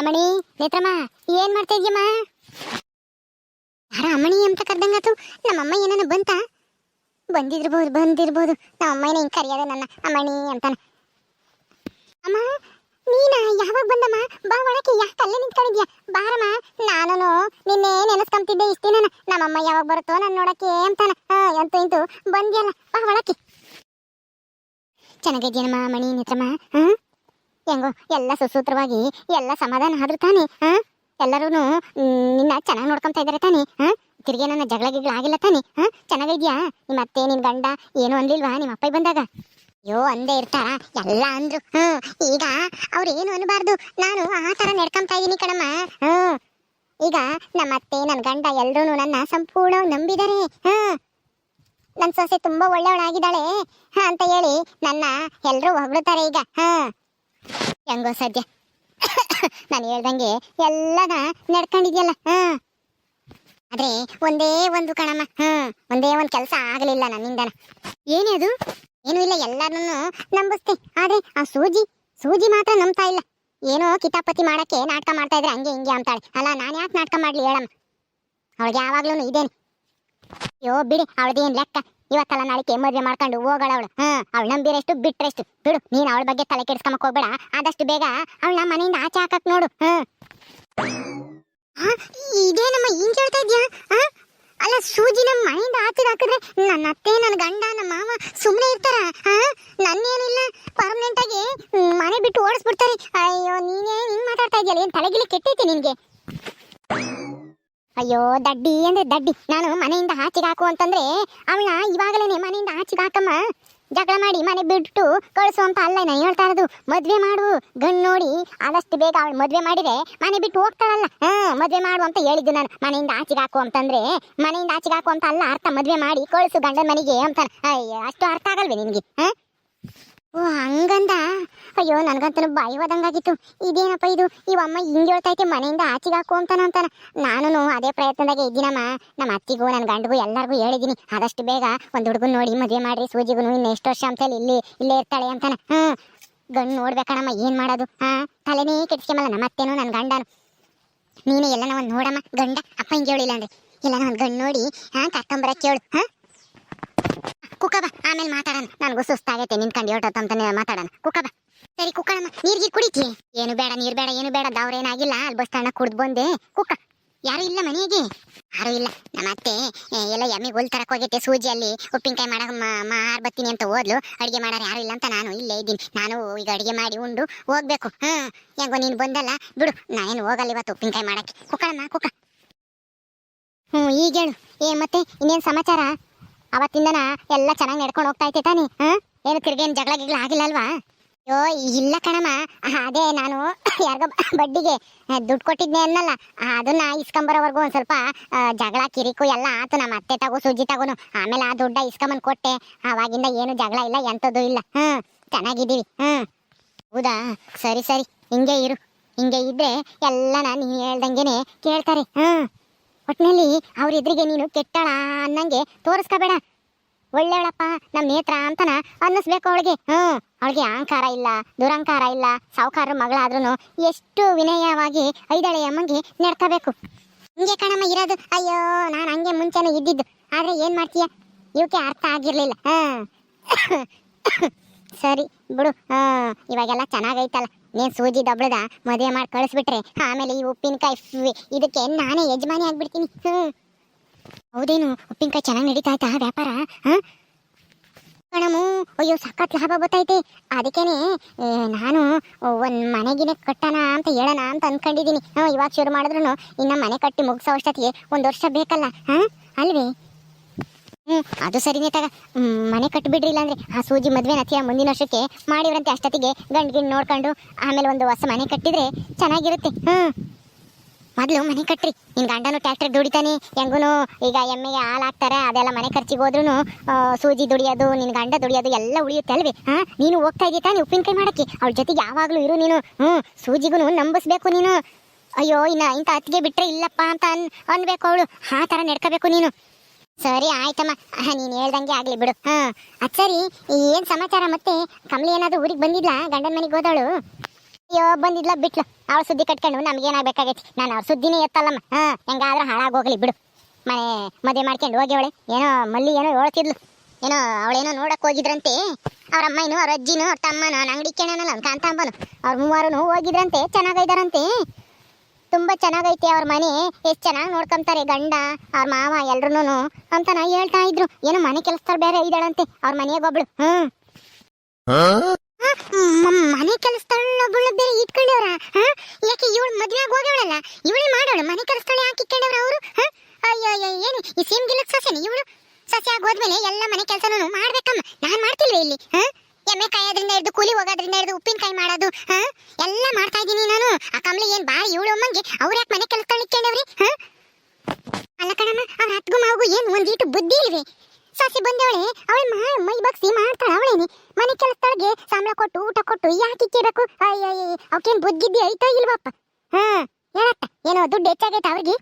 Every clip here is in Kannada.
ಅಮ್ಮಣಿ ನೇತ್ರಮ್ಮ ಏನ್ ಮಾಡ್ತಾ ಇದ್ಯಮ್ಮ ಯಾರ ಅಮ್ಮಣಿ ಅಂತ ಕರ್ದಂಗಾತು ನಮ್ಮಮ್ಮ ಏನನ ಬಂತ? ಬಂದಿರ್ಬೋದು ಬಂದಿರ್ಬೋದು. ನಮ್ಮಮ್ಮ ಏನ ಹಿಂಗ್ ಕರೆಯೋದು ನನ್ನ ಅಮ್ಮಣಿ ಅಂತಾನ. ಅಮ್ಮ, ನೀನ ಯಾವಾಗ ಬಂದಮ್ಮ? ಬಾ ಒಳಕ್ಕೆ, ಯಾಕೆ ಅಲ್ಲೇ ನಿಂತ್ಕೊಂಡಿದ್ಯಾ? ಬಾರಮ್ಮ ನಾನು ನಿನ್ನೆ ನೆನೆಸ್ಕೊಂತಿದ್ದೆ ಇಷ್ಟೇ ನಾನು ನಮ್ಮಮ್ಮ ಯಾವಾಗ ಬರುತ್ತೋ ನಾನು ನೋಡಕ್ಕೆ ಅಂತಾನ. ಹಾ ಇಂತು ಬಂದ್ಯಲ್ಲ, ಬಾ ಒಳಕ್ಕೆ. ಚೆನ್ನಾಗಿದ್ಯನಮ್ಮ ಮಣಿ ನೇತ್ರಮ್ಮ ಹಾ ಹೆಂಗೋ, ಎಲ್ಲ ಸುಸೂತ್ರವಾಗಿ, ಎಲ್ಲ ಸಮಾಧಾನ ಆದ್ರು ತಾನೆ ಹಾ ಎಲ್ಲರೂ ನಿನ್ನ ಚೆನ್ನಾಗಿ ನೋಡ್ಕೊಂತ ಇದ್ದಾರೆ ತಾನೆ ಹಾ ತಿರ್ಗಿ ನನ್ನ ಜಗಳ ಗಿಗಳ ಆಗಿಲ್ಲ ತಾನೆ ಹಾ ಚೆನ್ನಾಗಿದ್ಯಾ? ನಿಮ್ಮ ಅತ್ತೆ ನಿನ್ ಗಂಡ, ಏನು ಅನ್ಲಿಲ್ವಾ ನಿಮ್ಮ ಅಪ್ಪ ಬಂದಾಗ? ಅಯ್ಯೋ, ಅಂದೇ ಇರ್ತಾರ, ಎಲ್ಲ ಅಂದ್ರು, ಹ್ಮ್, ಈಗ ಅವ್ರೇನು ಅನ್ಬಾರ್ದು, ನಾನು ಆ ತರ ನಡ್ಕೊಂತ ಇದ್ದೀನಿ ಕಣಮ್ಮ, ಹ್ಮ್. ಈಗ ನಮ್ಮ ಅತ್ತೆ ನನ್ನ ಗಂಡ ಎಲ್ಲರೂನು ನನ್ನ ಸಂಪೂರ್ಣ ನಂಬಿದ್ದಾರೆ ಹಾ ನನ್ನ ಸೊಸೆ ತುಂಬಾ ಒಳ್ಳೆಯವಳಾಗಿದ್ದಾಳೆ ಹಾ, ಅಂತ ಹೇಳಿ ನನ್ನ ಎಲ್ಲರೂ ಹೊಗಳುತ್ತಾರೆ ಈಗ ಹಾ ಹೆಂಗೋ ಸದ್ಯ. ನಾನು ಹೇಳ್ದಂಗೆ ಎಲ್ಲನ ನಡ್ಕೊಂಡಿದ್ಯಲ್ಲ, ಹಾ. ಆದ್ರೆ ಒಂದೇ ಒಂದು ಕಣಮ್ಮ ಹ್ಮ್ ಒಂದೇ ಒಂದು ಕೆಲಸ ಆಗಲಿಲ್ಲ ನನ್ನಿಂದನ. ಏನೇ ಅದು? ಏನೂ ಇಲ್ಲ, ಎಲ್ಲರನ್ನೂ ನಂಬಿಸ್ತೆ. ಆದ್ರೆ ಆ ಸೂಜಿ ಸೂಜಿ ಮಾತ್ರ ನಂಬ್ತಾ ಇಲ್ಲ. ಏನೋ ಕಿತಾಪತಿ ಮಾಡಕ್ಕೆ ನಾಟಕ ಮಾಡ್ತಾ ಇದ್ರೆ ಹಂಗೆ ಹಿಂಗೆ ಅಂತಾಳೆ. ಅಲ್ಲ, ನಾನು ಯಾಕೆ ನಾಟಕ ಮಾಡ್ಲಿ ಹೇಳಮ್ಮ? ಅವಳಿಗೆ ಯಾವಾಗ್ಲೂ ಇದೇನೆ. ಅಯ್ಯೋ, ಬಿಡಿ, ಅವಳದೇನ್ ಲೆಕ್ಕ? ಇವತ್ತಲ್ಲ ನಾಳಿಕೆ ಮದುವೆ ಮಾಡ್ಕೊಂಡು ಹೋಗೋಳ ಅವಳು ಹಾ ಅವಳು ನಂಬಿರಷ್ಟು ಬಿಟ್ರೆಷ್ಟು ಬಿಡು, ನೀನ್ ಅವಳ ಬಗ್ಗೆ ತಲೆ ಕೆಡಿಸ್ಕೊಂಬಕ್ ಹೋಗ್ಬೇಡ. ಆದಷ್ಟು ಬೇಗ ಅವಳ ಮನೆಯಿಂದ ಆಚೆ ಹಾಕಕ್ ನೋಡು. ಹ್ಮ್. ಇದೇನಮ್ಮ ಹಿಂಗ್ ಹೇಳ್ತಾ ಇದ್ಯಾ? ಅಲ್ಲ, ಸೂಜಿ ನಮ್ಮ ಮನೆಯಿಂದ ಆಚೆ ಹಾಕಿದ್ರೆ ನನ್ನ ಅತ್ತೆ, ನನ್ನ ಗಂಡ ನಮ್ಮ ಮಾವ ಸುಮ್ಮನೆ ಇರ್ತಾರ? ಆ? ನನ್ನೇನಿಲ್ಲ ಪರ್ಮನೆಂಟ್ ಆಗಿ ಮನೆ ಬಿಟ್ಟು ಓಡಿಸ್ಬಿಡ್ತಾರೆ. ಅಯ್ಯೋ, ನೀನೇ ಹಿಂಗ್ ಮಾತಾಡ್ತಾ ಇದೆಯಲ್ಲ, ಏನ್ ತಲೆಗಿಲಿ ಕೆಟ್ಟೈತಿ ನಿನ್ಗೆ? ಅಯ್ಯೋ, ದಡ್ಡಿ ಅಂದ್ರೆ ದಡ್ಡಿ. ನಾನು ಮನೆಯಿಂದ ಆಚೆಗೆ ಹಾಕು ಅಂತಂದ್ರೆ ಅವಳನ್ನ ಇವಾಗಲೇನೆ ಮನೆಯಿಂದ ಆಚೆಗೆ ಹಾಕಮ್ಮ. ಜಗಳ ಮಾಡಿ ಮನೆ ಬಿಟ್ಟು ಕಳಿಸು ಅಂತ ಅಲ್ಲ ನಾನು ಹೇಳ್ತಾ ಇರೋದು. ಮದ್ವೆ ಮಾಡು, ಗಂಡು ನೋಡಿ. ಆದಷ್ಟು ಬೇಗ ಅವಳು ಮದ್ವೆ ಮಾಡಿದ್ರೆ ಮನೆ ಬಿಟ್ಟು ಹೋಗ್ತಾಳಲ್ಲ. ಹಾ, ಮದ್ವೆ ಮಾಡು ಅಂತ ಹೇಳಿದ್ದು ನಾನು. ಮನೆಯಿಂದ ಆಚೆಗೆ ಹಾಕು ಅಂತಂದ್ರೆ, ಮನೆಯಿಂದ ಆಚೆಗೆ ಹಾಕು ಅಂತ ಅಲ್ಲ ಅರ್ಥ ಮದ್ವೆ ಮಾಡಿ ಕಳಿಸು ಗಂಡನ ಮನೆಗೆ ಅಂತ ಅಯ್ಯೋ, ಅಷ್ಟು ಅರ್ಥ ಆಗಲ್ವೇ ನಿನಗೆ? ಹಾ? ಓ, ಹಂಗಂದ? ಅಯ್ಯೋ, ನನಗಂತೂ ಬಾಯಿ ಇದೇನಪ್ಪ ಇದು? ಇವಮ್ಮ ಹೇಳ್ತಾ ಹೇಳ್ತೈತೆ ಮನೆಯಿಂದ ಆಚೆಗೆ ಹಾಕು ಅಂತಾನ ಅಂತಾನ. ನಾನು ಅದೇ ಪ್ರಯತ್ನದಾಗೆ ಇದ್ದೀನಮ್ಮ. ನಮ್ಮ ಅತ್ತಿಗೂ ನನ್ನ ಗಂಡಗೂ ಎಲ್ಲರಿಗೂ ಹೇಳಿದ್ದೀನಿ ಆದಷ್ಟು ಬೇಗ ಒಂದು ಹುಡುಗನ ನೋಡಿ ಮದುವೆ ಮಾಡಿ ಸೂಜಿಗೂ ಇನ್ನು ಎಷ್ಟು ವರ್ಷ ಅಂತೇಳಿ ಇಲ್ಲಿ, ಇಲ್ಲೇ ಇರ್ತಾಳೆ ಅಂತಾನ. ಹ್ಮ್. ಗಂಡು ನೋಡ್ಬೇಕಣ್ಣಮ್ಮ ಏನು ಮಾಡೋದು? ಹಾಂ ತಲೆನೇ ಕೆಡಿಸ್ಕೊಂಬಲ್ಲ ನಮ್ಮ ಅತ್ತೇನು ನನ್ನ ಗಂಡನು. ನೀನು ಎಲ್ಲನ ಒಂದು ನೋಡಮ್ಮ, ಗಂಡ ಅಪ್ಪ ಹಿಂಗೆ ಹೇಳಿಲ್ಲ ಅಂದ್ರೆ. ಎಲ್ಲನ ಒಂದು ಗಂಡು ನೋಡಿ ಹಾಂ ಕರ್ಕೊಂಬರಕ್ಕೆ ಹೇಳು ಹಾ? ಕುಕ್ಕಬ ಆಮೇಲೆ ಮಾತಾಡೋಣ. ನನಗೂ ಸುಸ್ತಾಗೈತೆ. ನಿಂತ್ಕೊಂಡು ಹೇಳ್ತಂತಾನೆ ಮಾತಾಡೋಣ. ಕುಕ್ಕಬ ಸರಿ ಕುಕ್ಕಳಮ್ಮ ನೀರ್ಗಿ ಕುಡಿತಿ? ಏನು ಬೇಡ, ನೀರ್ ಬೇಡ, ಏನು ಬೇಡ. ದವ್ರೇನಾಗಿಲ್ಲ ಅಲ್ಲಿ ಬಸ್ ತಣ್ಣ ಕುಡ್ದು ಬಂದೆ. ಕುಕ್ಕ ಯಾರು ಇಲ್ಲ ಮನೆಗೆ? ಯಾರು ಇಲ್ಲ. ನಮ್ಮ ಅತ್ತೆ ಎಲ್ಲ ಎಮ್ಮೆ ಹುಲ್ ತರಕ್ ಹೋಗೈತೆ ಸೂಜಿಯಲ್ಲಿ ಉಪ್ಪಿನಕಾಯಿ ಮಾಡಕ್ ಮಾರ್ ಬರ್ತೀನಿ ಅಂತ ಹೋದ್ಲು. ಅಡಿಗೆ ಮಾಡೋರು ಯಾರು ಇಲ್ಲ ಅಂತ ನಾನು ಇಲ್ಲೇ ಇದ್ದೀನಿ. ನಾನು ಈಗ ಅಡಿಗೆ ಮಾಡಿ ಉಂಡು ಹೋಗ್ಬೇಕು. ಹ್ಮ್ ಹೆಂಗೋ ನೀನು ಬಂದಲ್ಲ. ಬಿಡು. ನಾನೇನು ಹೋಗಲ್ಲ ಇವತ್ತು ಉಪ್ಪಿನಕಾಯಿ ಮಾಡಕ್ಕೆ. ಕುಕ್ಕಳಮ್ಮ ಕುಕ್ಕ ಹ್ಞೂ ಈಗ ಹೇಳು. ಏ, ಮತ್ತೆ ಇನ್ನೇನು ಸಮಾಚಾರ? ಅವತ್ತಿಂದನ ಎಲ್ಲ ಚೆನ್ನಾಗಿ ನಡ್ಕೊಂಡು ಹೋಗ್ತಾ ಐತೆ ತಾನೇ ಏನು ತಿರ್ಗೇನು ಜಗಳ ಗಿಗಳ ಆಗಿಲ್ಲ ಅಲ್ವಾ ಅಯ್ಯೋ ಇಲ್ಲ ಕಣಮ್ಮ. ಅದೇ ನಾನು ಯಾರಿಗ ಬಡ್ಡಿಗೆ ದುಡ್ಡು ಕೊಟ್ಟಿದ್ದೆ ಅನ್ನಲ್ಲ. ಅದನ್ನ ಇಸ್ಕೊಂಬರೋವರೆಗೂ ಒಂದು ಸ್ವಲ್ಪ ಜಗಳ, ಕಿರಿಕು ಎಲ್ಲ ಆತು ನಮ್ಮ ಅತ್ತೆ ತಗೋ ಸುಜ್ಜಿ ತಗೋನು. ಆಮೇಲೆ ಆ ದುಡ್ಡ ಇಸ್ಕೊಂಬಂದು ಕೊಟ್ಟೆ. ಆವಾಗಿಂದ ಏನು ಜಗಳ ಇಲ್ಲ, ಎಂಥದ್ದು ಇಲ್ಲ. ಹ್ಮ್ ಚೆನ್ನಾಗಿದ್ದೀವಿ. ಹ್ಮ್ ಹೌದಾ? ಸರಿ ಸರಿ. ಹಿಂಗೆ ಇರು. ಹಿಂಗೆ ಇದ್ರೆ ಎಲ್ಲ ನಾನು ಹೇಳ್ದಂಗೆನೆ ಕೇಳ್ತಾರೆ. ಹ್ಮ್ ಒಟ್ನಲ್ಲಿ ಅವ್ರ ಎದುರಿಗೆ ನೀನು ಕೆಟ್ಟಳ ಅನ್ನಂಗೆ ತೋರಿಸ್ಕೋಬೇಡ. ಒಳ್ಳೆಯವಳಪ್ಪ ನಮ್ಮ ನೇತ್ರ ಅಂತನ ಅನ್ನಿಸ್ಬೇಕು ಅವಳಿಗೆ. ಹ್ಞೂ ಅವಳಿಗೆ ಅಹಂಕಾರ ಇಲ್ಲ, ದುರಹಂಕಾರ ಇಲ್ಲ ಸಾವುಕಾರ ಮಗಳಾದ್ರೂ ಎಷ್ಟು ವಿನಯವಾಗಿ ಐದಳೆ ಅಮ್ಮಂಗೆ ನಡ್ಕೋಬೇಕು. ಹಿಂಗೆ ಕಣಮ್ಮ ಇರೋದು. ಅಯ್ಯೋ, ನಾನು ಹಂಗೆ ಮುಂಚೆನೇ ಇದ್ದಿದ್ದು. ಆದ್ರೆ ಏನು ಮಾಡ್ತೀಯ? ಇವಕ್ಕೆ ಅರ್ಥ ಆಗಿರಲಿಲ್ಲ. ಹಾಂ ಸರಿ, ಬಿಡು. ಹಾಂ ಇವಾಗೆಲ್ಲ ಚೆನ್ನಾಗೈತಲ್ಲ. ನೀನ್ ಸೂಜಿ ದೊಬ್ಳದ ಮದುವೆ ಮಾಡಿ ಕಳಿಸ್ಬಿಟ್ರೆ, ಆಮೇಲೆ ಈ ಉಪ್ಪಿನಕಾಯಿ ಇದಕ್ಕೆ ನಾನೇ ಯಜಮಾನಿ ಆಗ್ಬಿಡ್ತೀನಿ. ಹೌದೇನು? ಉಪ್ಪಿನಕಾಯಿ ಚೆನ್ನಾಗಿ ನಡೀತಾ ಆಯ್ತಾ ವ್ಯಾಪಾರ? ಹಾ? ಕಣಮು, ಅಯ್ಯೋ, ಸಖತ್ ಲಾಭ ಬರ್ತೈತೆ ಅದಕ್ಕೇನೆ ನಾನು ಒಂದ್ ಮನೆಗಿನ ಕಟ್ಟಣ ಅಂತ ಹೇಳೋಣ ಅಂತ ಅನ್ಕೊಂಡಿದೀನಿ ಹಾ, ಇವಾಗ ಶುರು ಮಾಡಿದ್ರು ಇನ್ನ ಮನೆ ಕಟ್ಟಿ ಮುಗಿಸೋ ಅಷ್ಟೊತ್ತಿಗೆ ಒಂದ್ ವರ್ಷ ಬೇಕಲ್ಲ. ಹ? ಅಲ್ವೇ? ಹ್ಮ್ ಅದು ಸರಿನೇ ತಗ. ಮನೆ ಕಟ್ಟಿಬಿಡ್ರಿ ಇಲ್ಲಾಂದ್ರೆ ಆ ಸೂಜಿ ಮದುವೆ ನತಿಯ ಮುಂದಿನ ವರ್ಷಕ್ಕೆ ಮಾಡಿವ್ರಂತೆ ಅಷ್ಟೊತ್ತಿಗೆ ಗಂಡ್ ನೋಡ್ಕೊಂಡು ಆಮೇಲೆ ಒಂದು ಹೊಸ ಮನೆ ಕಟ್ಟಿದ್ರೆ ಚೆನ್ನಾಗಿರುತ್ತೆ. ಹ್ಮ್ ಮೊದಲು ಮನೆ ಕಟ್ಟ್ರಿ ನಿನ್ ಗಂಡನು ಟ್ರ್ಯಾಕ್ಟರ್ ದುಡಿತಾನೆ, ಹೆಂಗೂನು ಈಗ ಎಮ್ಮೆಗೆ ಹಾಲು ಹಾಕ್ತಾರೆ ಅದೆಲ್ಲ ಮನೆ ಖರ್ಚಿಗೆ ಹೋದ್ರೂ ಸೂಜಿ ದುಡಿಯೋದು, ನಿನ್ ಗಂಡ ದುಡಿಯೋದು ಎಲ್ಲ ಉಳಿಯುತ್ತೆ ಅಲ್ವೇ? ಹಾ, ನೀನು ಹೋಗ್ತಾ ಇದೀಯ ತಾನೆ ಉಪ್ಪಿನಕಾಯಿ ಮಾಡಕ್ಕೆ? ಅವ್ಳ ಜೊತೆಗೆ ಯಾವಾಗಲೂ ಇರು ನೀನು. ಹ್ಮ್ ಸೂಜಿಗೂ ನಂಬಿಸ್ಬೇಕು ನೀನು. ಅಯ್ಯೋ, ಇನ್ನ ಇಂಥ ಅತ್ತಿಗೆ ಬಿಟ್ರೆ ಇಲ್ಲಪ್ಪ ಅಂತ ಅನ್, ಅನ್ಬೇಕು ಅವಳು. ಆ ಥರ ನಡ್ಕೋಬೇಕು ನೀನು. ಸರಿ, ಆಯ್ತಮ್ಮ. ನೀನು ಹೇಳ್ದಂಗೆ ಆಗ್ಲಿ ಬಿಡು. ಹ ಸರಿ ಏನ್ ಸಮಾಚಾರ ಮತ್ತೆ? ಕಮಲಿ ಏನಾದ್ರು ಊರಿಗೆ ಬಂದಿದ್ಲಾ? ಗಂಡನ ಮನೆಗೆ ಹೋದಳು? ಅಯ್ಯೋ, ಬಂದಿದ್ಲ, ಬಿಟ್ಲು. ಅವಳ ಸುದ್ದಿ ಕಟ್ಕೊಂಡು ನಮ್ಗೇನಾಗಬೇಕಾಗೈತಿ? ನಾನು ಅವ್ರ ಸುದ್ದಿನೇ ಎತ್ತಲ್ಲಮ್ಮ. ಹಾ ಹೆಂಗಾದ್ರೂ ಹಾಳಾಗೋಗ್ಲಿ ಬಿಡು. ಮನೆ ಮದುವೆ ಮಾಡ್ಕೊಂಡು ಹೋಗಿ ಅವಳೆ ಏನೋ ಮಲ್ಲಿ ಏನೋ ಹೇಳ್ತಿದ್ಲು. ಏನೋ ಅವಳೇನೋ ನೋಡಕ್ ಹೋಗಿದ್ರಂತೆ. ಅವ್ರ ಅಮ್ಮನೂ, ಅವ್ರ ಅಜ್ಜಿನೂ, ಅವ್ರ ತಮ್ಮನೂ ಅಂಗಡಿ ಕೇಳೋನಲ್ಲ ಕಾಂತಾಂಬನು, ಅವ್ರ ಮೂವರು ಹೋಗಿದ್ರಂತೆ ಚೆನ್ನಾಗೈದಾರಂತೆ ತುಂಬಾ ಚೆನ್ನಾಗೈತೆ ಅವ್ರ ಮನೆ. ಎಷ್ಟು ಚೆನ್ನಾಗಿ ನೋಡ್ಕೊಂತಾರೆ ಗಂಡ, ಅವ್ರ ಮಾವ ಎಲ್ರು ಅಂತ ನಾ ಹೇಳ್ತಾ ಇದ್ರು. ಏನೋ ಮನೆ ಕೆಲಸದವ್ರು ಬೇರೆ ಇದ್ದಾಳಂತೆ, ಅವ್ರ ಮನೆಯಾಗ ಒಬ್ಳು ಹ್ಮ್ ಮ್- ಮನೆ ಕೆಲಸದೊಳಗೊಳ್ಳು ಬೇರೆ ಇಟ್ಕೊಂಡವ್ರ ಯಾಕೆ ಇವಳು ಮದ್ವೆ ಆಗಿ ಹೋಗವಳಲ್ಲ ಇವಳೇ ಮಾಡೋಳು ಮನೆ ಕೆಲಸದೊಳೆ ಯಾಕೆ ಇಟ್ಕೊಂಡವ್ರ ಅವರು ಅಯ್ಯೋ ಅಯ್ಯೋ ಏನು ಈ ಸೇಮ್ ಗಿಲಕ್ ಸೊಸೆನೆ ಇವಳು ಸೊಸೆ ಆಗಿ ಹೋದ್ಮೇಲೆ ಎಲ್ಲ ಮನೆ ಕೆಲಸನೂ ಮಾಡ್ಬೇಕಮ್ಮ ನಾನ್ ಮಾಡ್ತಿಲ್ವೇ ಇಲ್ಲಿ ಹ ಎಮ್ಮೆ ಕಾಯೋದ್ರಿಂದ ಹಿಡಿದು ಕೂಲಿ ಹೋಗೋದ್ರಿಂದ ಹಿಡಿದು ಉಪ್ಪಿನಕಾಯಿ ಮಾಡೋದು ಹ ಎಲ್ಲ ಮಾಡ್ತಾ ಇದ್ದೀನಿ ನಾನು ಆ ಕಮಲಿ ಏನ್ ಬಾರಿ ಇವಳು ಅವ್ರ ಯಾಕೆ ಮನೆ ಕೆಲಸ ಇಟ್ಕೊಂಡವ್ರಿ ಹ? ಅಲ್ಲ ಕಣಮ್ಮ, ಅವ್ರ ಹತ್ಗು ಮಾವಗೂ ಏನು ಒಂದೀಟು ಬುದ್ಧಿ ಇಲ್ವೇ? ಸೊಸೆ ಬಂದವಳೆ, ಅವಳು ಮಾ ಮೈ ಬಗ್ಸಿ ಮಾಡ್ತಾಳ ಅವಳೇನಿ ಮನೆ ಕೆಲಸದೊಳಗೆ ಸಂಬಳ ಕೊಟ್ಟು, ಊಟ ಕೊಟ್ಟು, ಯಾಕೆ ಕೇಳಬೇಕು? ಅಯ್ಯಯ್ಯ ಅವಕ್ಕೇನ್ ಬುದ್ಧಿದ್ದಿ ಐತೋ ಇಲ್ವಪ್ಪ ಹಾ, ಹೇಳತ್ತ. ಏನೋ ದುಡ್ಡು ಹೆಚ್ಚಾಗೈತ ಅವ್ರಿಗೆ?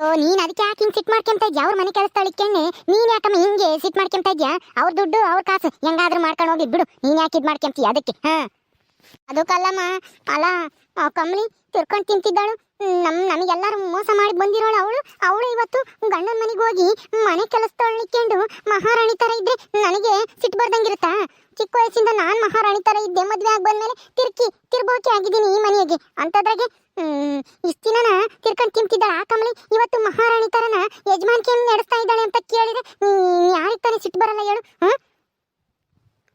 ಓ, ನೀನ್ ಅದಕ್ಕೆ ಯಾಕೆ ಹಿಂಗ್ ಸಿಟ್ ಮಾಡ್ಕೊಂತ ಇದ್ಯಾ? ಅವ್ರ ಮನೆ ಕೆಲಸದೊಳಗೆ ನೀನ್ ಯಾಕಮ್ಮ ಹಿಂಗೆ ಸಿಟ್ ಮಾಡ್ಕೊಂತ ಇದ್ಯಾ? ಅವ್ರ ದುಡ್ಡು, ಅವ್ರ ಕಾಸು, ಹೆಂಗಾದ್ರೂ ಮಾಡ್ಕೊಂಡು ಹೋಗಿ ಬಿಡು. ನೀನ್ ಯಾಕೆ ಇದ್ ಮಾಡ್ಕೊಂತೀಯ ಅದಕ್ಕೆ? ಹಾ. ಅದಕ್ಕಲ್ಲಮ್ಮ, ಅಲ್ಲ ಆ ಕಮ್ಮಿ ತಿರ್ಕೊಂಡು ತಿಂತಿದ್ದಾಳು. ಹ್ಮ್, ನಮ್ ನಮಗೆಲ್ಲರೂ ಮೋಸ ಮಾಡಿ ಬಂದಿರೋಳು ಅವಳು. ಅವಳು ಇವತ್ತು ಗಂಡನ ಮನೆಗೆ ಹೋಗಿ ಮನೆ ಕೆಲಸದೊಳ್ಳಿಕೊಂಡು ಮಹಾರಾಣಿ ತರ ಇದ್ರೆ ನನಗೆ ಸಿಟ್ಟು ಬರ್ದಂಗಿರುತ್ತಾ? ಚಿಕ್ಕ ವಯಸ್ಸಿಂದ ನಾನು ಮಹಾರಾಣಿ ತರ ಇದ್ದೆ ಮದುವೆ ಆಗಿ ಬಂದ್ಮೇಲೆ ತಿರ್ಕಿ ತಿರ್ಬೋಕೆ ಆಗಿದ್ದೀನಿ ಈ ಮನೆಗೆ. ಅಂಥದ್ರಾಗೆ ಇಷ್ಟ್ ದಿನನ ತಿರ್ಕೊಂಡು ತಿಂತಿದ್ದಾಳ ಆ ಕಮಲಿ. ಇವತ್ತು ಮಹಾರಾಣಿ ತರನ ಯಜಮಾನ್ಕೆ ನಡೆಸ್ತಾ ಇದ್ದಾಳೆ ಅಂತ ಕೇಳಿದ್ರೆ ಯಾರಿಗೆ ತಾನೇ ಸಿಟ್ಟು ಬರಲ್ಲ ಹೇಳು ಹಾ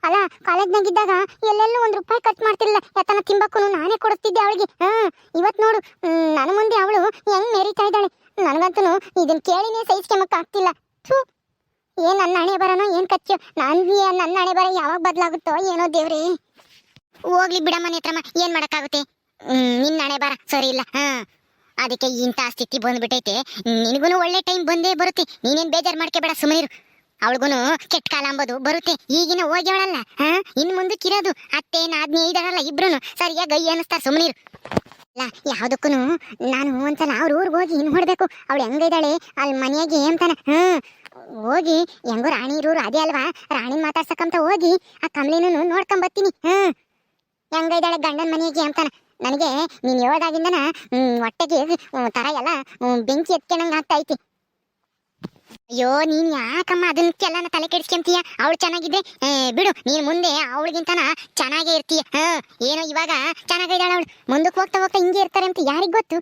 ಅಲ್ಲ ಕಾಲೇಜ್ನಾಗಿದ್ದಾಗ ಎಲ್ಲೆಲ್ಲೂ ಒಂದ್ ರೂಪಾಯಿ ಕಟ್ ಮಾಡ್ತಿಲ್ಲ ಯಾತನ ತಿಂಬಕ್ಕೂ ನಾನೇ ಕೊಡಿಸ್ತಿದ್ದೆ ಅವಳಿಗೆ. ಹಾ, ಇವತ್ ನೋಡು ನನ್ನ ಮುಂದೆ ಅವಳು ಹೆಂಗ್ ಮೇರಿತಾ ಇದ್ದಾಳೆ. ನನಗಂತೂ ಇದನ್ನ ಕೇಳಿನೇ ಸಹಿಸ್ಕೊಂಬಕ್ ಆಗ್ತಿಲ್ಲ. ಥೂ, ಏನ್ ನನ್ನ ಹಣೆ ಬರನೋ, ಏನ್ ಕಚ್ಚು ನಾನ್ ನನ್ನ ಹಣೆ ಬರ ಯಾವಾಗ ಬದಲಾಗುತ್ತೋ ಏನೋ ದೇವ್ರಿ. ಹೋಗ್ಲಿ ಬಿಡಮ್ಮ ನೇತ್ರಮ್ಮ, ಏನ್ ಮಾಡಕ್ಕಾಗುತ್ತೆ? ನಿನ್ನ ಹಣೆ ಬರ, ಸರಿ ಇಲ್ಲ. ಹಾ, ಅದಕ್ಕೆ ಇಂಥ ಸ್ಥಿತಿ ಬಂದ್ಬಿಟ್ಟೈತೆ ನಿನಗೂ ಒಳ್ಳೆ ಟೈಮ್ ಬಂದೇ ಬರುತ್ತೆ. ನೀನೇನ್ ಬೇಜಾರ್ ಮಾಡ್ಕೋಬೇಡ ಸುಮ್ಮನಿರು ಅವಳಿಗೂ ಕೆಟ್ಟ ಕಾಲ ಅಂಬೋದು. ಬರುತ್ತೆ. ಈಗಿನ ಹೋಗ್ಯವಳಲ್ಲ, ಹಾ? ಇನ್ ಮುಂದಕ್ಕಿರೋದು ಅತ್ತೆ, ನಾದ್ನಿ, ಇದಾರಲ್ಲ ಇಬ್ರು ಸರಿಯಾಗಿ ಗೈ ಅನ್ನಿಸ್ತಾರ ಸುಮ್ಮನಿರು ಅಲ್ಲ ಯಾವುದಕ್ಕೂ ನಾನು ಒಂದ್ಸಲ ಅವ್ರ ಊರಿಗೆ ಹೋಗಿ ಇನ್ ಹೊಡ್ಬೇಕು. ಅವಳು ಹೆಂಗಿದ್ದಾಳೆ ಅಲ್ಲಿ ಮನೆಯಾಗಿ ಏಂತಾನ ಹ್ಮ್. ಹೋಗಿ, ಹೆಂಗೋ ರಾಣಿ ಇರೋರು ಅದೇ ಅಲ್ವಾ? ರಾಣಿ ಮಾತಾಡ್ಸಕ್ಕಂತ ಹೋಗಿ ಆ ಕಮಲಿನೂ ನೋಡ್ಕೊಂಡ್ ಬರ್ತೀನಿ ಹ್ಮ್ ಹೆಂಗಿದ್ದಾಳೆ ಗಂಡನ ಮನೆಯಾಗಿ ಅಂತಾನ. ನನಗೆ ನೀನ್ ಹೇಳ್ದಾಗಿಂದನ ಹೊಟ್ಟೆಗೆ ತರ ಎಲ್ಲ ಬೆಂಕಿ ಎತ್ಕೊಂಡಂಗ ಆಗ್ತಾ ಐತಿ. ಅಯ್ಯೋ ನೀನ್ ಯಾಕಮ್ಮ ಅದನ್ನೆಲ್ಲ ತಲೆ ಕೆಡಿಸ್ಕೊಂತೀಯ? ಅವಳು ಚೆನ್ನಾಗಿದ್ರೆ ಏ, ಬಿಡು ನೀನ್ ಮುಂದೆ ಅವಳಿಗಿಂತನ ಚೆನ್ನಾಗೇ ಇರ್ತೀಯ. ಏನೋ ಇವಾಗ ಚೆನ್ನಾಗಿದ್ದಾಳ ಅವಳು. ಮುಂದಕ್ಕೆ ಹೋಗ್ತಾ ಹೋಗ್ತಾ ಹಿಂಗೆ ಇರ್ತಾರೆ ಅಂತ ಯಾರಿಗ್ ಗೊತ್ತು?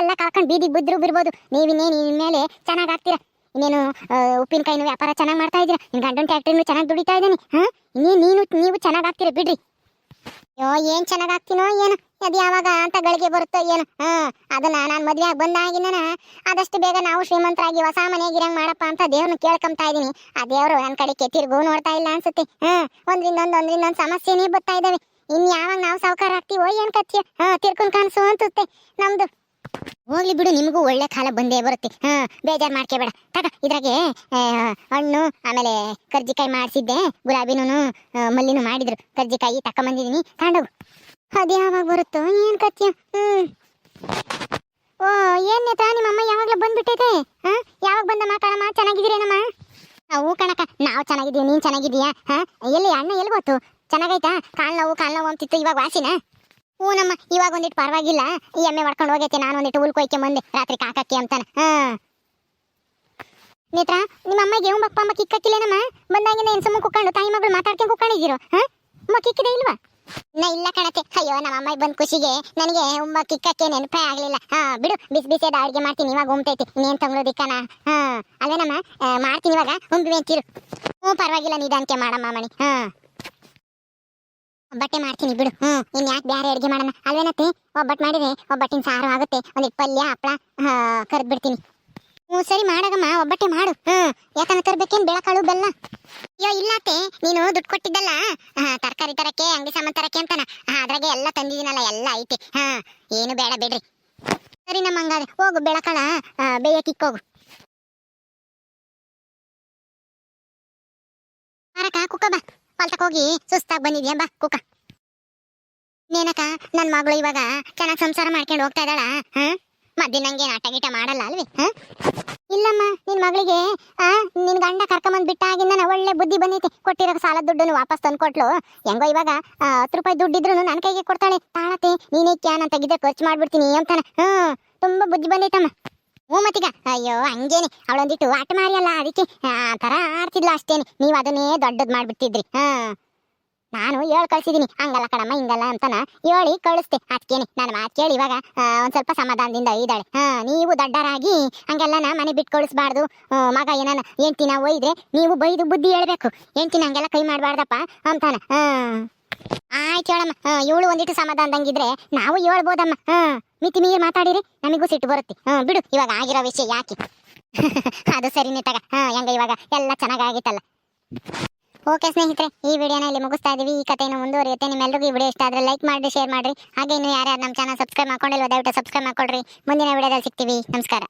ಎಲ್ಲ ಕಳ್ಕೊಂಡು ಬೀದಿಗೆ ಬಿದ್ರು ಬಿರ್ಬೋದು. ನೀವಿನ್ನೇನು ಇನ್ಮೇಲೆ ಚೆನ್ನಾಗ್ ಆಗ್ತೀರಾ ಇನ್ನೇನು ಉಪ್ಪಿನಕಾಯಿನ ವ್ಯಾಪಾರ ಚೆನ್ನಾಗಿ ಮಾಡ್ತಾ ಇದ್ದೀರಾ? ನಿನ್ನ ಗಂಡನ ಫ್ಯಾಕ್ಟ್ರಿನೂ ಚೆನ್ನಾಗಿ ದುಡಿತಾ ಇದ್ದೀನಿ? ಹಾಂ ಇನ್ನೇನು ನೀನು ನೀವು ಚೆನ್ನಾಗ್ ಆಗ್ತೀರಾ ಬಿಡ್ರಿ. ಅಯ್ಯೋ ಏನ್ ಚೆನ್ನಾಗ್ ಆಗ್ತೀನೋ ಏನು. ಅದು ಯಾವಾಗ ಅಂತ ಗಳಿಗೆ ಬರುತ್ತೋ ಏನು. ಹಾ, ಅದನ್ನ ನಾನ್ ಮದ್ವೆ ಆಗಿ ಬಂದಾಗಿನ ಆದಷ್ಟು ಬೇಗ ನಾವು ಶ್ರೀಮಂತರಾಗಿ ಹೊಸ ಮನೆಗಿರಂಗ್ ಮಾಡಪ್ಪ ಅಂತ ದೇವ್ರನ್ನ ಕೇಳ್ಕೊಂತಾ ಇದೀನಿ. ಆ ದೇವ್ರು ನನ್ ಕಡೆ ತಿರ್ಗು ನೋಡ್ತಾ ಇಲ್ಲ ಅನ್ಸುತ್ತೆ. ಹಾ ಒಂದ್ರಿಂದ ಒಂದ್ ಒಂದ್ರಿಂದ ಒಂದ್ ಸಮಸ್ಯೆನೇ ಬರ್ತಾ ಇದಾವೆ. ಇನ್ ಯಾವಾಗ ನಾವು ಸಾವುಕಾರ ಆಗ್ತೀವೋ ಏನ್ ಕತ್ತಿಯ ಹಾ ತಿರ್ಕೊಂಡ್ ಕಾಣಿಸು ಅನ್ಸುತ್ತೆ ನಮ್ದು. ಹೋಗ್ಲಿ ಬಿಡು, ನಿಮಗೂ ಒಳ್ಳೆ ಕಾಲ ಬಂದೇ ಬರುತ್ತೆ. ಹಾ, ಬೇಜಾರ್ ಮಾಡ್ಕೋಬೇಡ. ತಗ, ಇದ್ರಾಗೆ ಹಣ್ಣು, ಆಮೇಲೆ ಕರ್ಜಿಕಾಯಿ ಮಾಡಿಸಿದ್ದೆ ಗುಲಾಬಿನೂ ಮಲ್ಲಿನೂ ಮಾಡಿದ್ರು. ಕರ್ಜಿಕಾಯಿ ತಕೊಂಬಂದಿದ್ದೀನಿ ತಗೊಂಡೋಗು. ಅದು ಯಾವಾಗ ಬರುತ್ತೋ, ಏನ್ ಕತ್ಯ ಹ್ಮ್. ಓ ಏನ್ ನೇತಾ ನಿಮ್ಮಮ್ಮ ಯಾವಾಗ್ಲೂ ಬಂದ್ಬಿಟ್ಟೈತೆ ಹಾ, ಯಾವಾಗ ಬಂದಮ್ಮ ಕಣಮ್ಮ? ಚೆನ್ನಾಗಿದ್ದೀರೇನಮ್ಮ? ನಾವು ಕಣಕ ನಾವು ಚೆನ್ನಾಗಿದ್ದೀವಿ, ನೀನ್ ಚೆನ್ನಾಗಿದ್ದೀಯಾ? ಹಾ, ಎಲ್ಲಿ, ಅಣ್ಣ ಎಲ್ಲಿ ಗೊತ್ತು? ಚೆನ್ನಾಗೈತಾ? ಕಾಲ್ ನೋವು ಕಾಲ್ ನೋವು ಅಂತಿತ್ತು, ಇವಾಗ ವಾಸಿನ? ಹ್ಞೂ ನಮ್ಮ ಇವಾಗ ಒಂದಿಟ್ಟು ಪರವಾಗಿಲ್ಲ. ಈ ಎಮ್ಮೆ ಮಾಡ್ಕೊಂಡು ಹೋಗೈತೆ ನಾನು ಒಂದಿಟ್ಟು ಹುಲ್ ಕೊಯ್ಕೆ ಬಂದೆ ರಾತ್ರಿ ಕಾಕಕ್ಕೆ ಅಂತಾನ. ಹಾ. ನೇತ್ರ ನಿಮ್ಮ ಅಮ್ಮಗೆ ಹ್ಞೂ ಬಪ್ಪ ಅಮ್ಮ ಕಿಕ್ಕಕ್ಕಿಲ್ಲೇನಮ್ಮ? ಬಂದಾಗಿಂದ ಏನು ಸುಮ್ಮ ತಾಯಿ ಮಗಳು ಮಾತಾಡ್ಕೊಂಡು ಕುಕ್ಕೊಂಡಿದ್ದೀರೋ ಹಾ? ಅಮ್ಮ ಕಿಕ್ಕಿದೆ ಇಲ್ವಾ? ನಾ ಇಲ್ಲ ಕಣತೆ. ಅಯ್ಯೋ ನಮ್ಮ ಅಮ್ಮ ಬಂದ ಖುಷಿಗೆ ನನಗೆ ಉಮ್ಮ ಕಿಕ್ಕಕ್ಕೆ ನೆನಪೇ ಆಗಲಿಲ್ಲ. ಹಾ ಬಿಡು ಬಿಸಿ ಬಿಸಿಯಾದ ಅಡುಗೆ ಮಾಡ್ತೀನಿ ಇವಾಗ ಉಮ್ತೈತಿ ಇನ್ನೇನ್ ತಂಗ್ಳೋದಿಕ್ಕನ ಹಾ ಅಲ್ವೇನಮ್ಮ? ಆ, ಮಾಡ್ತೀನಿ ಇವಾಗ ಉಂಬಿ ಅಂತೀರು. ಹ್ಞೂ ಪರವಾಗಿಲ್ಲ ನಿಧಾನಕ್ಕೆ ಮಾಡಮ್ಮ ಮಣಿ ಹಾ. ಒಬ್ಬಟ್ಟೆ ಮಾಡ್ತೀನಿ ಬಿಡು. ಹ್ಞೂ ಇನ್ ಯಾಕೆ ಬೇರೆ ಅಡುಗೆ ಮಾಡೋಣ? ಅಲ್ವೇನತ್ತೆ? ಒಬ್ಬಟ್ಟು ಮಾಡಿದ್ರೆ ಒಬ್ಬಟ್ಟಿನ ಸಾರು ಆಗುತ್ತೆ. ಒಂದು ಪಲ್ಯ ಹಪ್ಪಳ ಕರೆದ್ಬಿಡ್ತೀನಿ. ಹ್ಞೂ ಸರಿ ಮಾಡಗಮ್ಮ, ಒಬ್ಬಟ್ಟೆ ಮಾಡು. ಹ್ಞೂ ಯಾಕಂದ್ರೆ ತರ್ಬೇಕೇನ್ ಬೆಳಕಾಳು, ಬೆಲ್ಲ? ಅಯ್ಯೋ, ಇಲ್ಲತ್ತೆ. ನೀನು ದುಡ್ಡು ಕೊಟ್ಟಿದ್ದಲ್ಲ? ತರಕಾರಿ ತರಕ್ಕೆ, ಅಂಗಡಿ ಸಾಮಾನು ತರಕ್ಕೆ ಅಂತಾನ? ಅದ್ರಾಗೆ ಎಲ್ಲ ತಂದಿದ್ದೀನಲ್ಲ, ಎಲ್ಲ ಐತೆ. ಹಾ, ಏನು ಬೇಡ ಬಿಡ್ರಿ. ಸರಿ ನಮ್ಮ ಹಂಗಾದ್ರೆ, ಹೋಗು ಬೆಳಕಾಳ ಬೇಯಕ್ಕಿಕ್ಕೋಗು ಮಾರಕ ಕುಕ್ಕ ಬಾ. ಹೊಲ್ತಕ್ ಹೋಗಿ ಸುಸ್ತಾಗಿ ಬಂದಿದ್ಯಾ? ಬಾ ಕುಕ್ಕ ನೇನಕ ನನ್ ಮಗಳು ಇವಾಗ ಚೆನ್ನಾಗಿ ಸಂಸಾರ ಮಾಡ್ಕೊಂಡು ಹೋಗ್ತಾ ಇದ್ದಾಳ? ಮದ್ದಿನ ಹಂಗೆ ಆಟ ಗೀಟ ಮಾಡಲ್ಲ ಅಲ್ವಿ? ಹ? ಇಲ್ಲಮ್ಮ, ನಿನ್ ಮಗಳಿಗೆ, ಆ, ನಿನ್ ಗಂಡ ಕರ್ಕೊಂಬಂದ್ ಬಿಟ್ಟಾಗಿಂದ ನಾ ಒಳ್ಳೆ ಬುದ್ಧಿ ಬಂದೈತಿ. ಕೊಟ್ಟಿರೋ ಸಾಲದ ದುಡ್ಡನ್ನು ವಾಪಸ್ ತಂದು ಕೊಟ್ಲು ಹೆಂಗೋ ಇವಾಗ ಹತ್ತು ರೂಪಾಯಿ ದುಡ್ಡಿದ್ರು ನನ್ನ ಕೈಗೆ ಕೊಡ್ತಾಳೆ. ತಾಳತೆ, ನೀನೇ ಕ್ಯಾನ್ ತೆಗಿದ್ರೆ ಖರ್ಚು ಮಾಡ್ಬಿಡ್ತೀನಿ ಅಂತಾನೆ. ಹ್ಮ್ ತುಂಬಾ ಬುದ್ಧಿ ಬಂದೈತಮ್ಮ. ಹ್ಞೂ ಮತ್ತೀಗ. ಅಯ್ಯೋ, ಹಂಗೇನೆ. ಅವಳೊಂದಿಟ್ಟು ಆಟ ಮಾರಿಯಲ್ಲ, ಅದಕ್ಕೆ, ಆ, ಥರ ಆಡ್ತಿದ್ಲ ಅಷ್ಟೇನೆ. ನೀವು ಅದನ್ನೇ ದೊಡ್ಡದ್ ಮಾಡ್ಬಿಟ್ಟಿದ್ರಿ. ಹಾಂ. ನಾನು ಹೇಳ್ ಕಳ್ಸಿದೀನಿ. ಹಂಗಲ್ಲ ಕಣಮ್ಮ, ಹಿಂಗಲ್ಲ ಅಂತನ ಹೇಳಿ ಕಳಿಸ್ತೆ ಅದಕ್ಕೇನೆ ನಾನು ಮಾತು ಕೇಳಿ ಇವಾಗ ಒಂದು ಸ್ವಲ್ಪ ಸಮಾಧಾನದಿಂದ ಇದ್ದಾಳೆ. ಹಾಂ, ನೀವು ದೊಡ್ಡರಾಗಿ ಹಂಗೆಲ್ಲ ನಾ ಮನೆ ಬಿಟ್ಟು ಕಳಿಸ್ಬಾರ್ದು. ಮಗ ಏನಾನ, ಹೆಂಡ್ತಿನ ಒಯ್ದ್ರೆ ನೀವು ಬೈದು ಬುದ್ಧಿ ಹೇಳ್ಬೇಕು. ಹೆಂಡ್ತಿನ ಹಂಗೆಲ್ಲ ಕೈ ಮಾಡಬಾರ್ದಪ್ಪ ಅಂತಾನ. ಹಾ. ಆಯ್ತು ಹೇಳಮ್ಮ. ಇವಳು ಒಂದಿಟ್ಟು ಸಮಾಧಾನದಂಗಿದ್ರೆ ನಾವು ಹೇಳ್ಬೋದಮ್ಮ. ಹಾ, ಮಿತಿ ಮೀರಿ ಮಾತಾಡಿರಿ, ನಮಗೂ ಸಿಟ್ಟು ಬರುತ್ತೆ. ಹಾಂ, ಬಿಡು, ಇವಾಗ ಆಗಿರೋ ವಿಷಯ ಯಾಕೆ? ಅದು ಸರಿನೇ ತಗ ಹಾ, ಹೆಂಗ ಇವಾಗ? ಎಲ್ಲ ಚೆನ್ನಾಗಾಗಿತ್ತಲ್ಲ. ಓಕೆ ಸ್ನೇಹಿತರೆ, ಈ ವಿಡಿಯೋನ ಇಲ್ಲಿ ಮುಗಿಸ್ತಾ ಇದೀವಿ. ಈ ಕಥೆಯನ್ನು ಮುಂದುವರಿಯುತ್ತೆ. ನಿಮ್ಮೆಲ್ಲರಿಗೂ ಈ ವಿಡಿಯೋ ಇಷ್ಟ ಆದ್ರೆ ಲೈಕ್ ಮಾಡಿ ಶೇರ್ ಮಾಡ್ರಿ. ಹಾಗೆ ಇನ್ನು ಯಾರ್ಯಾರು ನಮ್ಮ ಚಾನಲ್ ಸಬ್ಸ್ಕ್ರೈಬ್ ಮಾಡ್ಕೊಂಡಿಲ್ವ, ದಯವಿಟ್ಟು ಸಬ್ಸ್ಕ್ರೈಬ್ ಮಾಡ್ಕೊಳ್ರಿ. ಮುಂದಿನ ವಿಡಿಯೋದಲ್ಲಿ ಸಿಗ್ತೀವಿ. ನಮಸ್ಕಾರ.